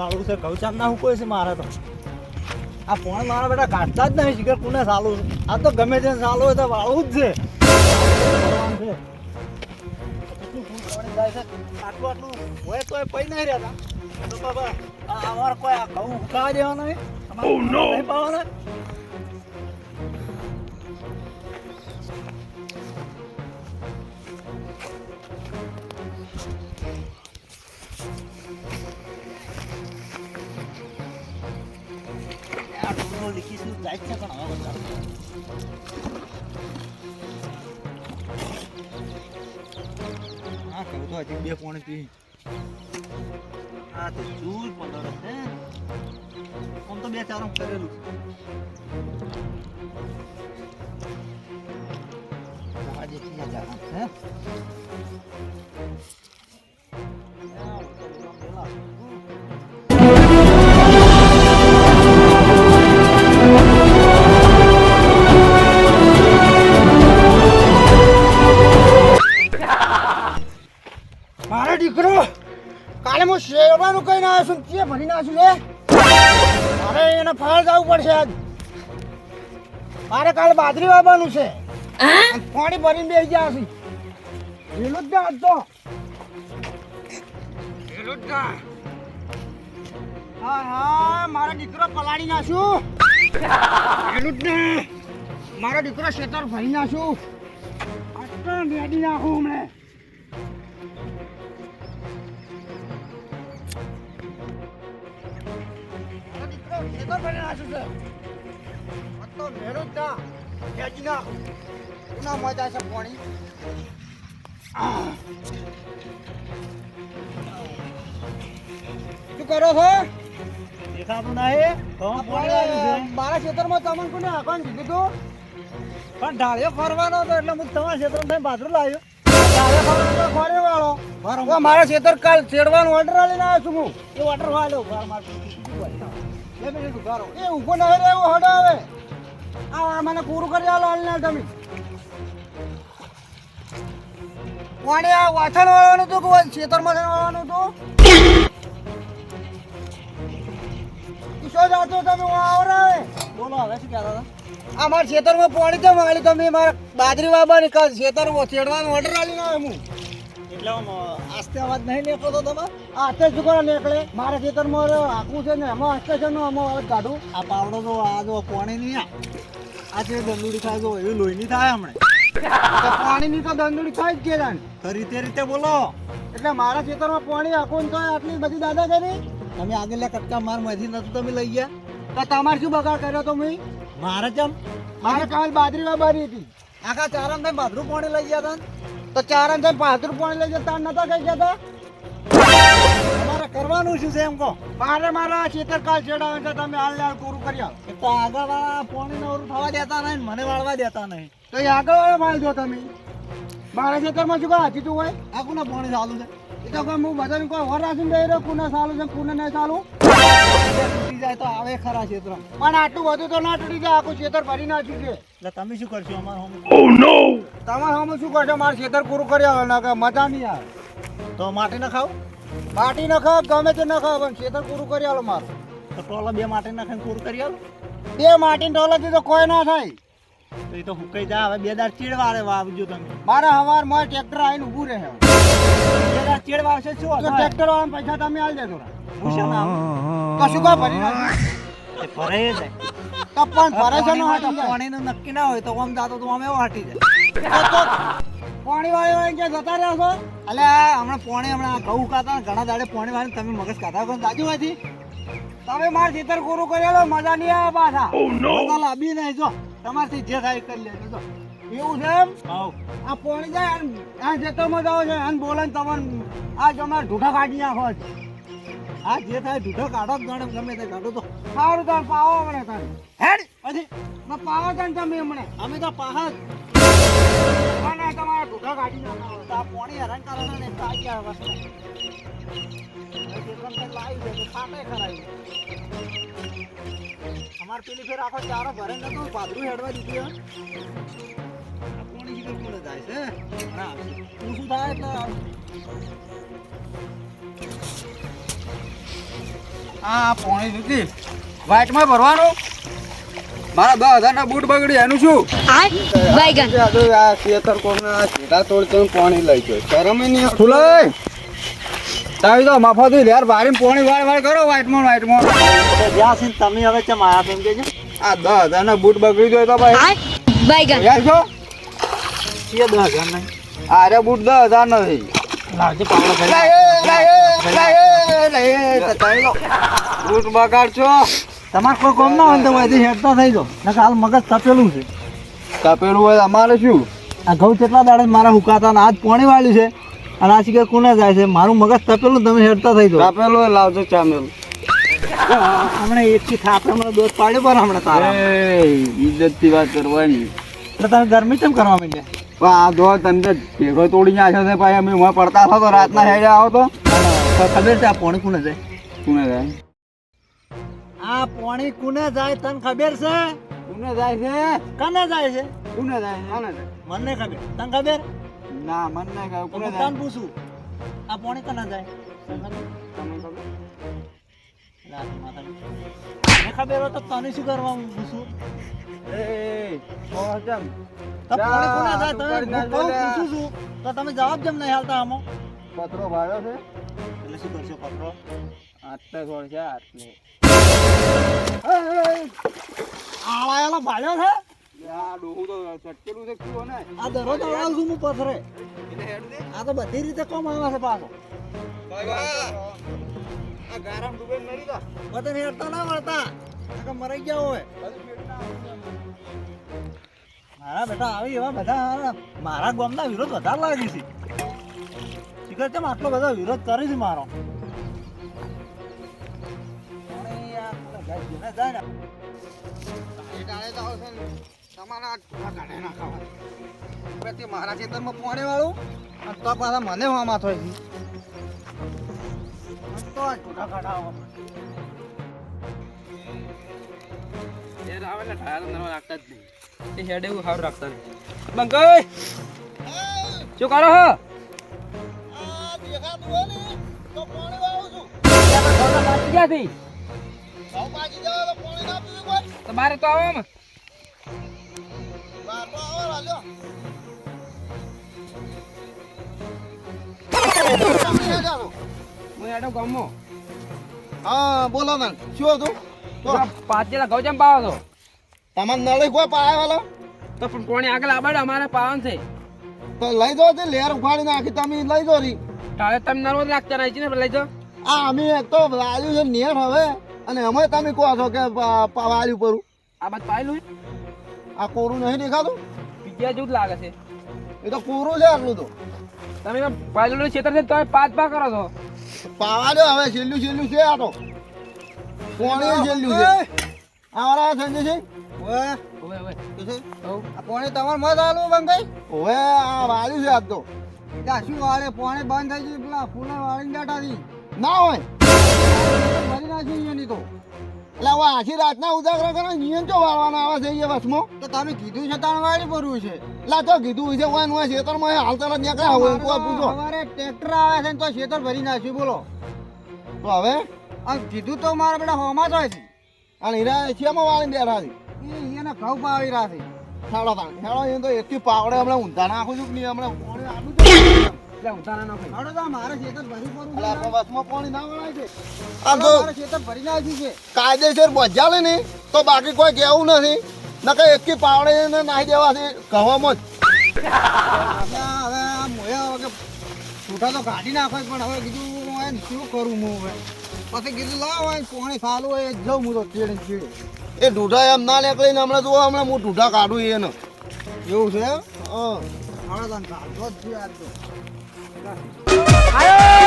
વાળું છે ઘઉચામ ના હું કોઈ છે મારે તો. આ ફોન મારા બેટા કાઢતા જ નહીં શીખર કોને સાલું છે? આ તો ગમે તે સાલું હોય તો વાળવું જ છે. આટલું આટલું હોય તોય પૈ નહીં રહેતા. તો બાબા આ અમારે કોઈ આ ઘઉં ઉકાવા દેવાના નહીં? અમારે નહીં પાવાના? ડુંગરો લીકીશું જાય છે પણ હવે હા કહું તો હજી બે પોણે પી. હા તો ચૂર પંદર છે. આમ તો બે ચાર કરેલું જવાનું છે ભરી નાખ્યું લે મારે એને ફાળ જવું પડશે આજ. મારે કાલે બાજરી વાવવાનું છે. પાણી ભરીને બેસી ગયા છે પેલું જ ના આજ તો. પેલું જ હા હા મારો દીકરો પલાળી નાખ્યું. પેલું જ મારો દીકરો શેતર ભરી નાખ્યું. આટલો મેડી નાખું હમણાં. દીકરો તો નાખ્યું છે તો મેળો જ ના નાખું ના મજા શું કરો છો દેખાતું નહીં મારા ખેતરમાં તમને કોને આખવાનું કીધું પણ ઢાળિયો ખોરવાનો હતો એટલે હું તમારા ક્ષેત્રમાં થઈને બાજરું લાવ્યો મારા ખેતર કાલ ચેડવાનું ઓર્ડર આલીને આવ્યો છું હું. એ વોટર વાળો બે મિનિટ ઊભા એ ઊભો નહીં રહેવો હડો હવે આ મને પૂરું કરી આલો હાલને તમે કોણે આ વાથણ વાળવાનું હતું કે ખેતરમાં વાળવાનું હતું શું જાતો બોલો હવે શું આ મારા ખેતરમાં પાણી તો માળી તમે મારા બાજરી વાવવાની કાલ ખેતરમાં ચેડવાનો ઓર્ડર આલીને આવ્યો હું એટલે આમ આસ્તે અવાજ નહીં નીકળતો તમે? આ તે શું કરો નીકળે મારા ખેતરમાં આખું છે ને એમાં આસ્તે છે ને એમાં અવાજ કાઢું આ પાવડો તો આ જો પાણી નહીં આ. છે દંડુડી થાય તો એવી લોહીની થાય હમણે. તો પાણીની તો દંડુડી થાય જ કે જાણ તો રીતે રીતે બોલો. એટલે મારા ખેતરમાં પાણી આખું તો આટલી બધી દાદા કરી તમે આગળ કટકા માર મજી નતું તમે લઈ ગયા. તો તમારે શું બગાડ કર્યો તો મેં મારે ચમ મારે કાલ બાજરી બારી હતી. આખા ચારણ થઈ બાદરું પાણી લઈ ગયા હતા તો ચાર છે પાંચ રૂપિયા લઈ જતા નતા કઈ જતા તમારે કરવાનું શું છે એમ કહો? મારે મારા ખેતર કાલ ચડાવે છે તમે હાલ હાલ પૂરું કર્યા તો આગળ વાળા પોણી નવરું થવા દેતા નહીં મને વાળવા દેતા નહીં. તો એ આગળ વાળા માલ જો તમે. મારા ખેતરમાં શું કાંઈ તું હોય? આખું ના પોણી ચાલુ છે? તો કોઈ હું બધાને કોઈ વર રાખીને બેહી રહ્યો કુને સાલું છે કુને નહીં સાલું તૂટી જાય તો આવે ખરા ક્ષેત્ર. પણ આટલું બધું તો ના તૂટી જાય આખું ખેતર ભરી નાખ્યું છે. એટલે તમે શું કરશો અમારે હમ તમારે અમે શું કરશો? મારે ખેતર પૂરું કરી આવે ના કે મજા નહીં આવે. તો માટી ન ખાવ? માટી ન ખાવ ગમે તે ન ખાવ પણ ખેતર પૂરું કરી આલો મારું. તો ટોલા બે માટી નાખીને પૂરું કરી આલો બે માટી ટોલાથી તો કોઈ ના થાય. તો એ તો હુકાઈ જા હવે બે દાર ચીડવા રે વાવજો તમે. મારે હવારમાં ટ્રેક્ટર આવીને ઊભું રહે બે દાર ચીડવા આવશે શું તો ટ્રેક્ટર વાળા પૈસા તમે આલ દેજો હું છે નામ? કા ભરી નાખ્યું? એ ભરાઈ જાય તો પણ ભરે છે નો હાટી. જાય. નક્કી ના હોય તો આમ જાતો તો આમ એવો હાટી જાય. પાણી વાળી વાળી ક્યાં જતા રહ્યા છો? અલે હમણાં પાણી હમણાં ઘઉં ખાતા ને ઘણા દાડે પાણી વાળી તમે મગજ ખાતા પણ દાજુ નથી તમે માર ખેતર કોરું કરેલો મજા નહીં આવે પાછા. બધા લાંબી નહીં જો. તમારથી જે થાય કરી લેજો. તો એવું છે એમ? આ પોણી જાય અને આ ખેતરમાં જાઓ છે અને બોલે ને તમને આ જમા ઢૂઠા કાઢી નાખો આ જે થાય ઢૂઠો કાઢો ગણે ગમે તે કાઢો. તો સારું તાર પાવો મને તાર. હેડ! પછી ના પાવો ને તમે હમણે? અમે તો પાહા જ. તમારા ઢૂઠા કાઢી નાખો. આ પોણી હેરાન કરે ને એક તો આ ગયા વસ્તુ લાવી દે તો ખાટે ખરાઈ અમાર પેલી ફેર આખો ચારો ભરે નતો પાદરું હેડવા દીધી હે. આ પાણી જીગર કોને જાય છે ના તું શું થાય એટલે? આ પોણી જુદી વાઇટમાં ભરવાનું? મારા દસ હજારના બૂટ બગડી એનું શું. આ ખેતર કોમના સીધા તોડ તો પાણી લઈ ગયો. શરમ નહીં ફૂલાઈ તાવી તો મફતી લેર ભારી પોણી વાળ વાળ કરો વાઇટમાં વાઈટ તો જ્યાં છે તમે હવે ચમ આયા તેમ કે આ દસ હજારના બૂટ બગડી ગયો તો ભાઈ. Baigan. યાર છો? છીએ દસ હજાર નહીં આરે બૂટ દસ હજાર નથી બૂટ બગાડશો? તમારે કોઈ કોમ ના હોય તો અહીંથી હેડતા થઈ જો નકર હાલ મગજ તપેલું છે. તપેલું હોય અમારે શું? આ ઘઉં કેટલા દાડે મારા હુકાતા આજ પોણી વાળ્યું છે? અને આ શિકાર કોને જાય છે? મારું મગજ તપેલું તમે હેડતા થઈ જાવ તપેલું લાવજો ચામેલું. હમણાં એકથી થાપે હમણાં દોસ્ત પાડ્યો પણ હમણાં તારે. ઇજ્જતથી વાત કરવાની. એટલે તમે ગરમી કેમ કરવા માંડ્યા? આ દો તમને ભેગો તોડી આવ્યો છે ભાઈ અમે હું પડતા હતો તો રાતના હેડે આવો તો. ખબર છે આ પોણી કોને જાય? કોને જાય? આ પોણી કોને જાય તને ખબર છે? કોને જાય છે? કને જાય છે? કોને જાય છે? મને ખબર. તને ખબર? ના મન ના કહે તો કોને જાય. પૂછું. આ પોણી કના જાય. મને ખબર હોય તો તને શું કરવા હું પૂછું? એ તો પોણી કોને જાય? તમે કરી નાખજો હું કહું પૂછું છું. તો તમે જવાબ જેમ નહીં હાલતા આમાં? પત્રો ભાડ્યો છે. એટલે શું કરશો પકડો આટલે છે આટલે આળાયેલો ભાડ્યો છે? આ છે કીધું ને આ દરરોજ છું હું પથરે. આ તો બધી રીતે કોમ આવે છે પાછો. બધાને હેરતા ના મળતા મરાઈ ગયા હોય. મારા બેટા આવી એવા બધા મારા ગામના વિરોધ વધારે લાગે છે. શીખર, કેમ આટલો બધો વિરોધ કરે છે મારો? જાય તમારા આ ગાડે ના ખાવા. હવે તે મારા ખેતરમાં પોણે વાળું અને તો પાછા મને વામાં થાય છે. આમ તો આ ઢોઢા કાઢાવા. એ હેડ એવું સારું રાખતા નહીં. બંકાઈ શું કરો હો? ક્યાંથી? તમારે તો આવો આમ. હું હેડો ગામો. હા બોલો ને શું હતું? પાછેલા ઘઉં જેમ પાવો છો. તમારે નળી કોઈ પાયા તો પણ કોણી આગળ આબાડો અમારે પાવન છે. તો લઈ દો તે લેર ઉખાડી નાખી તમે લઈ દો રી. તારે તમે નર્વ નહીં છે ને લઈ જાઓ. આ અમે તો વાલ્યું છે નેર હવે અને અમે તમે કહો છો કે વાલ્યું પરું આ બાદ પાયેલું આ કોરું નહીં દેખાતું? બીજા જેવું જ લાગે છે. એ તો કોરું છે આટલું તો. તમે પાયલોટ પાયેલું ક્ષેત્ર છે તમે પાંચ પા કરો છો. પાવા દો હવે છેલ્લું છેલ્લું છે આ તો. કોણે છેલ્લું છે. આવરા સંજય છે? ઓવે, હવે હવે તો છે? આ પોણી તમારે મત આલું બંગાઈ? હવે આ વાલ્યું છે આજ તો. ત્યાં શું વાળે? પોણી બંધ થઈ ગયું પેલા ફૂલા વાળીને બેઠા હતી ના હોય. નાખી એની તો. એટલે હવે આખી રાતના ઉજાગરા કરો નિયમ જો વાળવાના આવે છે એ વસમાં. તો તમે કીધું છે તાણ વાળી ભરવું છે. એટલે તો કીધું છે હોય ને હોય ખેતરમાં હાલ તરત નીકળ્યા હોય કોઈ પૂછો સવારે ટ્રેક્ટર આવે છે તો ખેતર ભરી નાખ્યું બોલો. તો હવે? આ કીધું તો મારા બેટા હોમાં જ હોય છે. અને હીરા શેમાં વાળીને બેઠા છે. એને ઘઉં પાવી રહ્યા છે. હેડો હેડો એ તો એટલી પાવડે હમણાં ઊંધા નાખું છું ને હમણાં? કાયદેસર બજાલે ને તો બાકી કોઈ કેવું નથી. નકર એકી પાવડે ને નાહી દેવાથી કહેવામાં જ. હવે આ- હવે આ મોયા વગર છૂટા તો કાઢી નાખો પણ હવે કીધું હું શું કરું હું હવે? પછી કીધું લાવ હવે પોણી સાલું હોય જઉં હું તો ચેડે ને ચેડે. એ ઢૂઢા એમ ના નીકળીને હમણાં જોવા હમણાં હું ઢૂઢા કાઢું એને. એવું છે હા. હવે તને કાઢો જ છે 가요!